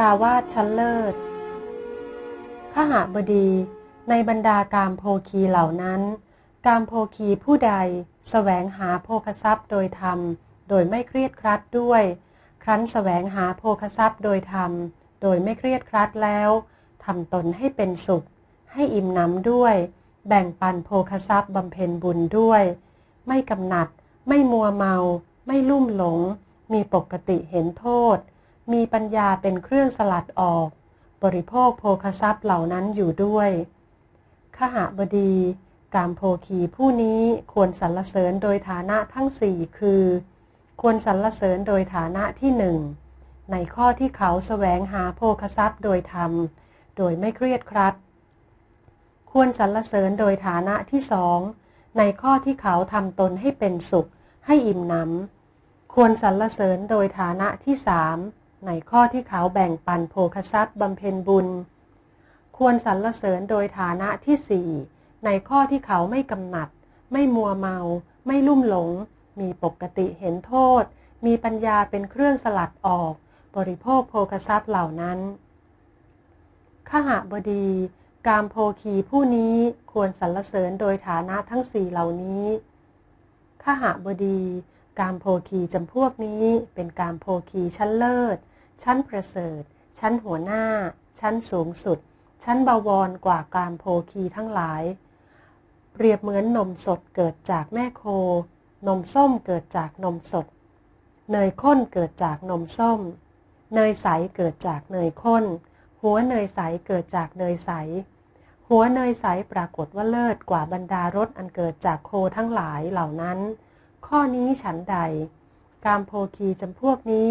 ราวาสชั้นเลิศขหาบดีในบรรดากามโพคีเหล่านั้น กามโพคีผู้ใดสแสวงหาโภคทรัพย์โดยธรรม โดยไม่เครียดครัดด้วย ครั้นสแสวงหาโภคทรัพย์โดยธรรม โดยไม่เครียดครัดแล้วทำตนให้เป็นสุข ให้อิ่มหนำด้วย แบ่งปันโภคทรัพย์บำเพ็ญบุญด้วย ไม่กำหนัด ไม่มัวเมา ไม่ลุ่มหลง มีปกติเห็นโทษ มีปัญญาเป็นเครื่องสลัดออก บริโภคโภคทรัพย์เหล่านั้นอยู่ด้วยขหบดีกามโพคีผู้นี้ควรสรรเสริญโดยฐานะทั้งสี่คือ ควรสรรเสริญโดยฐานะที่หนึ่งในข้อที่เขาแสวงหาโภคทรัพย์โดยธรรม โดยไม่เครียดครัด ควรสรรเสริญโดยฐานะที่สองในข้อที่เขาทำตนให้เป็นสุข ให้อิ่มหนำควรสรรเสริญโดยฐานะที่สาม ในข้อที่เขาแบ่งปันโภคทรัพย์บำเพ็ญบุญ ควรสรรเสริญโดยฐานะที่สี่ในข้อที่เขาไม่กำหนัด ไม่มัวเมา ไม่ลุ่มหลง มีปกติเห็นโทษ มีปัญญาเป็นเครื่องสลัดออก บริโภคโภคทรัพย์เหล่านั้นขหบดี กามโพคีผู้นี้ควรสรรเสริญโดยฐานะทั้งสี่เหล่านี้ขหบดี กามโพคีจำพวกนี้เป็นกามโพคีชั้นเลิศ ชั้นประเสริฐ ชั้นหัวหน้า ชั้นสูงสุด ชั้นบวรกว่ากามโพคีทั้งหลาย เปรียบเหมือนนมสดเกิดจากแม่โค นมส้มเกิดจากนมสด เนยข้นเกิดจากนมส้ม เนยใสเกิดจากเนยข้น หัวเนยใสเกิดจากเนยใส หัวเนยใสปรากฏว่าเลิศกว่าบรรดารสอันเกิดจากโคทั้งหลายเหล่านั้น ข้อนี้ฉันใด กามโพคีจำพวกนี้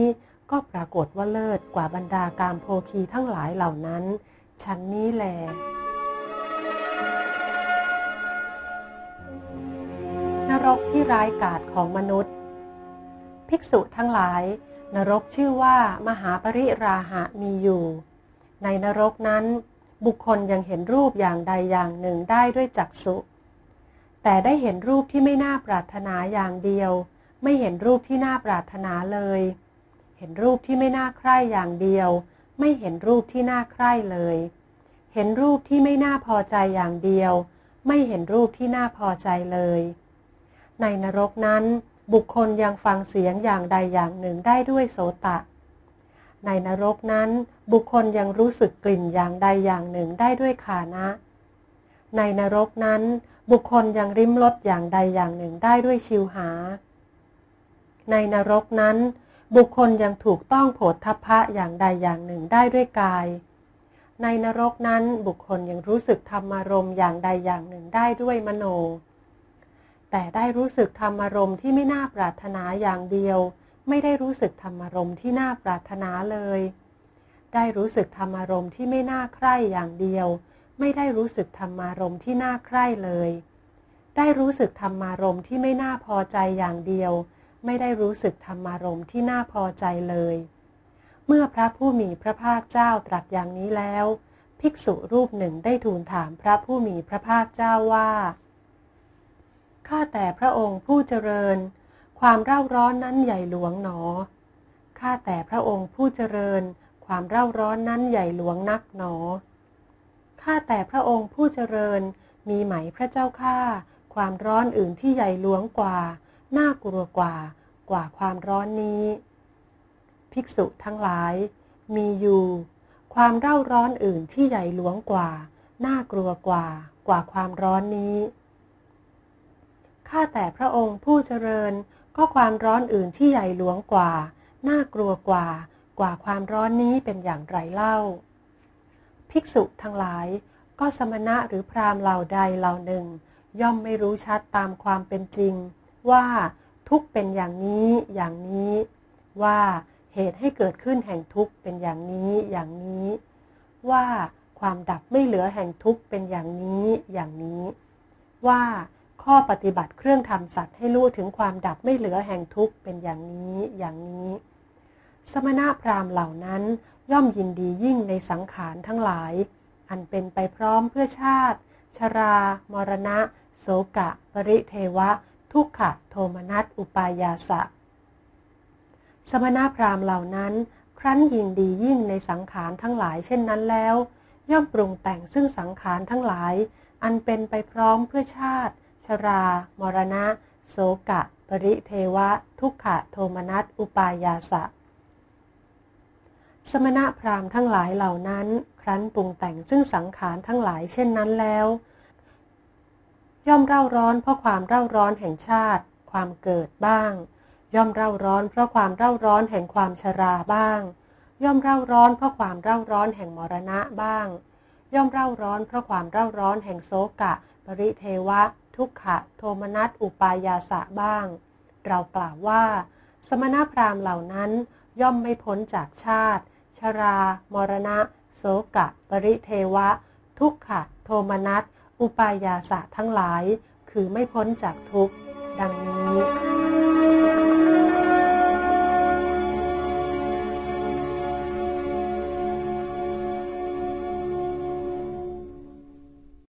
ก็ปรากฏว่าเลิศกว่าบรรดากามโพคีทั้งหลายเหล่านั้นฉันนี้แลนรกที่ร้ายกาจของมนุษย์ ภิกษุทั้งหลาย นรกชื่อว่ามหาปริราหะมีอยู่ ในนรกนั้น บุคคลยังเห็นรูปอย่างใดอย่างหนึ่งได้ด้วยจักษุแต่ได้เห็นรูปที่ไม่น่าปรารถนาอย่างเดียว ไม่เห็นรูปที่น่าปรารถนาเลย เห็นรูปที่ไม่น่าใคร่อย่างเดียว ไม่เห็นรูปที่น่าใคร่เลย เห็นรูปที่ไม่น่าพอใจอย่างเดียว ไม่เห็นรูปที่น่าพอใจเลย ในนรกนั้น บุคคลยังฟังเสียงอย่างใดอย่างหนึ่งได้ด้วยโสตะ ในนรกนั้นบุคคลยังรู้สึกกลิ่นอย่างใดอย่างหนึ่งได้ด้วยขานะ ในนรกนั้น บุคคลยังริมรสอย่างใดอย่างหนึ่งได้ด้วยชิวหา ในนรกนั้น บุคคลยังถูกต้องโผฏฐพะอย่างใดอย่างหนึ่งได้ด้วยกาย ในนรกนั้นบุคคลยังรู้สึกธรรมารมอย่างใดอย่างหนึ่งได้ด้วยมโน แต่ได้รู้สึกธรรมารมที่ไม่น่าปรารถนาอย่างเดียว ไม่ได้รู้สึกธรรมารมที่น่าปรารถนาเลย ได้รู้สึกธรรมารมที่ไม่น่าใคร่อย่างเดียว ไม่ได้รู้สึกธรรมารมที่น่าใคร่เลย ได้รู้สึกธรรมารมที่ไม่น่าพอใจอย่างเดียว ไม่ได้รู้สึกธรรมารมณ์ที่น่าพอใจเลย เมื่อพระผู้มีพระภาคเจ้าตรัสอย่างนี้แล้ว ภิกษุรูปหนึ่งได้ทูลถามพระผู้มีพระภาคเจ้าว่าข้าแต่พระองค์ผู้เจริญ ความเร่าร้อนนั้นใหญ่หลวงหนอข้าแต่พระองค์ผู้เจริญ ความเร่าร้อนนั้นใหญ่หลวงนักหนอข้าแต่พระองค์ผู้เจริญมีไหมพระเจ้าข้าความร้อนอื่นที่ใหญ่หลวงกว่า น่ากลัวกว่ากว่าความร้อนนี้ ภิกษุทั้งหลาย มีอยู่ ความเร่าร้อนอื่นที่ใหญ่หลวงกว่า น่ากลัวกว่ากว่าความร้อนนี้ข้าแต่พระองค์ผู้เจริญก็ความร้อนอื่นที่ใหญ่หลวงกว่า น่ากลัวกว่า กว่าความร้อนนี้เป็นอย่างไรเล่า ภิกษุทั้งหลาย ก็สมณะหรือพราหมณ์เหล่าใดเหล่าหนึ่ง ย่อมไม่รู้ชัดตามความเป็นจริง ว่า ทุกเป็นอย่างนี้อย่างนี้ ว่าเหตุให้เกิดขึ้นแห่งทุกเป็นอย่างนี้อย่างนี้ ว่าความดับไม่เหลือแห่งทุกเป็นอย่างนี้อย่างนี้ ว่าข้อปฏิบัติเครื่องทำสัตว์ให้รู้ถึงความดับไม่เหลือแห่งทุกเป็นอย่างนี้อย่างนี้ สมณะพราหมณ์เหล่านั้นย่อมยินดียิ่งในสังขารทั้งหลาย อันเป็นไปพร้อมเพื่อชาติ ชรา มรณะ โสกะ ปริเทวะ ทุกขะโทมนัสอุปายาสะ สมณะพราหมณ์เหล่านั้น ครั้นยินดียิ่งในสังขารทั้งหลายเช่นนั้นแล้ว ย่อมปรุงแต่งซึ่งสังขารทั้งหลาย อันเป็นไปพร้อมเพื่อชาติ ชรา มรณะ โสกะ ปริเทวะ ทุกขะโทมนัสอุปายาสะ สมณะพราหมณ์ทั้งหลายเหล่านั้น ครั้นปรุงแต่งซึ่งสังขารทั้งหลายเช่นนั้นแล้ว ย่อมเร่าร้อนเพราะความเร่าร้อนแห่งชาติ ความเกิดบ้าง ย่อมเร่าร้อนเพราะความเร่าร้อนแห่งความชราบ้าง ย่อมเร่าร้อนเพราะความเร่าร้อนแห่งมรณะบ้าง ย่อมเร่าร้อนเพราะความเร่าร้อนแห่งโศกะ ปริเทวะ ทุกขะ โทมนัสอุปายาสะบ้าง เรากล่าวว่า สมณพราหมณ์เหล่านั้นย่อมไม่พ้นจากชาติ ชรา มรณะโสกะ ปริเทวะ ทุกขะ โทมนัส อุปายาสะทั้งหลาย คือไม่พ้นจากทุกข์ ดังนี้